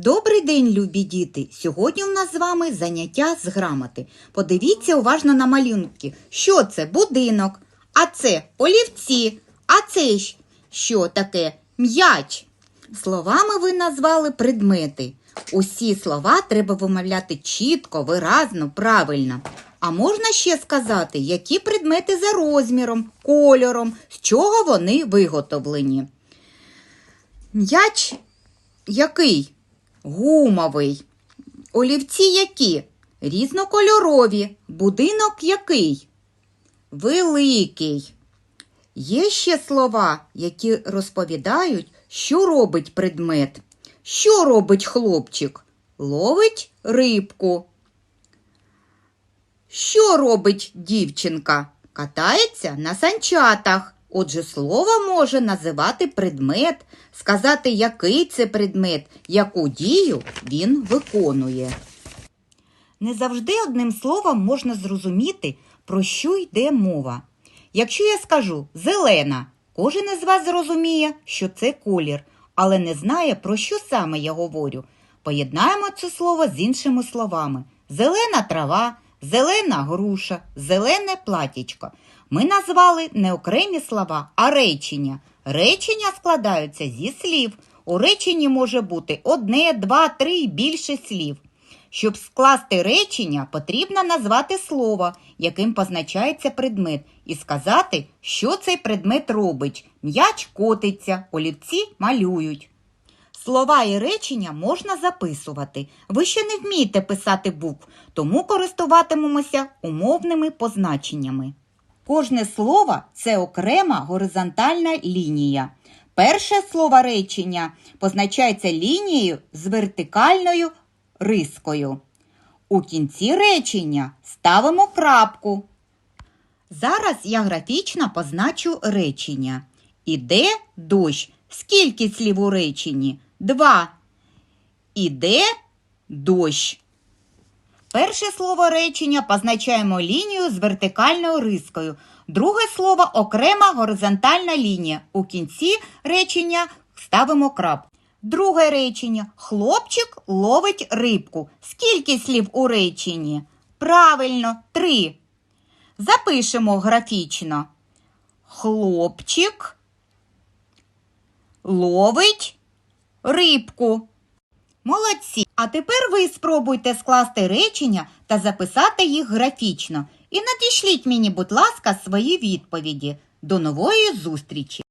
Добрий день, любі діти! Сьогодні у нас з вами заняття з грамоти. Подивіться уважно на малюнки. Що це? Будинок, а це олівці, а це що таке? М'яч. Словами ви назвали предмети. Усі слова треба вимовляти чітко, виразно, правильно. А можна ще сказати, які предмети за розміром, кольором, з чого вони виготовлені. М'яч який? Гумовий. Олівці які? Різнокольорові. Будинок який? Великий. Є ще слова, які розповідають, що робить предмет. Що робить хлопчик? Ловить рибку. Що робить дівчинка? Катається на санчатах. Отже, слово може називати предмет, сказати, який це предмет, яку дію він виконує. Не завжди одним словом можна зрозуміти, про що йде мова. Якщо я скажу зелена, кожен із вас зрозуміє, що це колір, але не знає, про що саме я говорю. Поєднаємо це слово з іншими словами: зелена трава, зелена груша, зелене платічко. Ми назвали не окремі слова, а речення. Речення складаються зі слів. У реченні може бути одне, два, три і більше слів. Щоб скласти речення, потрібно назвати слово, яким позначається предмет, і сказати, що цей предмет робить. М'яч котиться, олівці малюють. Слова і речення можна записувати. Ви ще не вмієте писати букв, тому користуватимемося умовними позначеннями. Кожне слово це окрема горизонтальна лінія. Перше слово речення позначається лінією з вертикальною рискою. У кінці речення ставимо крапку. Зараз я графічно позначу речення. Іде дощ. Скільки слів у реченні? Два. Іде дощ. Перше слово речення позначаємо лінію з вертикальною рискою. Друге слово окрема горизонтальна лінія. У кінці речення ставимо крапку. Друге речення. Хлопчик ловить рибку. Скільки слів у реченні? Правильно, три. Запишемо графічно. Хлопчик ловить рибку. Молодці! А тепер ви спробуйте скласти речення та записати їх графічно. І надішліть мені, будь ласка, свої відповіді. До нової зустрічі!